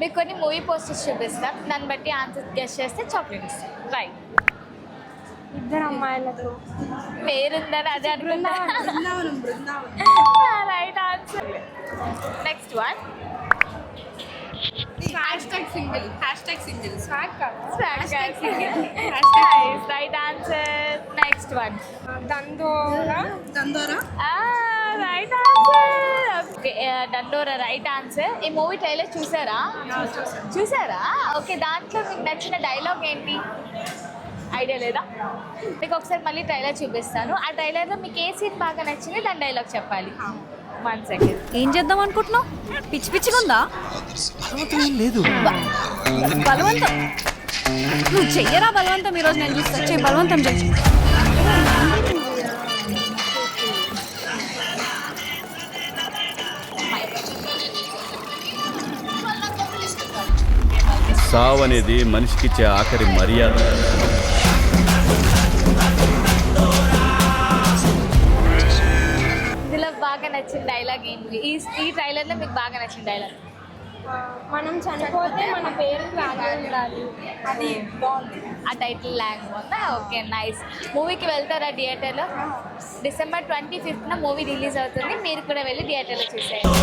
మీకు కొన్ని movie posters చూపిస్తాం. దాన్ని బట్టి ఆన్సర్ గెస్ట్ చేస్తే చాక్లెట్ ఇస్తాం. రైట్ ఇద్దరు అమ్మాయిలతో పేరుందని అదే అనుకున్నా. Right answer next one hashtag single hashtag single swag right answer next one Dandora Dandora right Dandora right answer ఈ మూవీ ట్రైలర్ చూసారా? చూసారా? ఓకే దాంట్లో మీకు నచ్చిన డైలాగ్ ఏంటి? ఐడియా లేదా? మీకు ఒకసారి మళ్ళీ ట్రైలర్ చూపిస్తాను. ఆ ట్రైలర్లో మీకు ఏ సీన్ బాగా నచ్చింది? దాని డైలాగ్ చెప్పాలి. వన్ సెకండ్ ఏం చేద్దాం అనుకుంటున్నావు? పిచ్చి పిచ్చిగా ఉందా లేదు. బలవంతం. నువ్వు చెయ్యరా బలవంతం? ఈరోజు నేను చూస్తా. చెయ్యి బలవంతం చెయ్యి. సావు అనేది మనిషికిచ్చే ఆఖరి మర్యాద. ఇందులో బాగా నచ్చిన డైలాగ్ ఏంటి? ఈ ఈ ట్రైలర్లో మీకు బాగా నచ్చిన డైలాగ్ మనం చనిపోతే మన పేరు లాగే ఉండాలి. అది బాగుంది. ఆ టైటిల్ ల్యాంగ్ ఉందా? ఓకే నైస్ మూవీకి వెళ్తారా థియేటర్లో డిసెంబర్ ట్వంటీ ఫిఫ్త్న మూవీ రిలీజ్ అవుతుంది. మీరు కూడా వెళ్ళి థియేటర్లో చూసేయండి.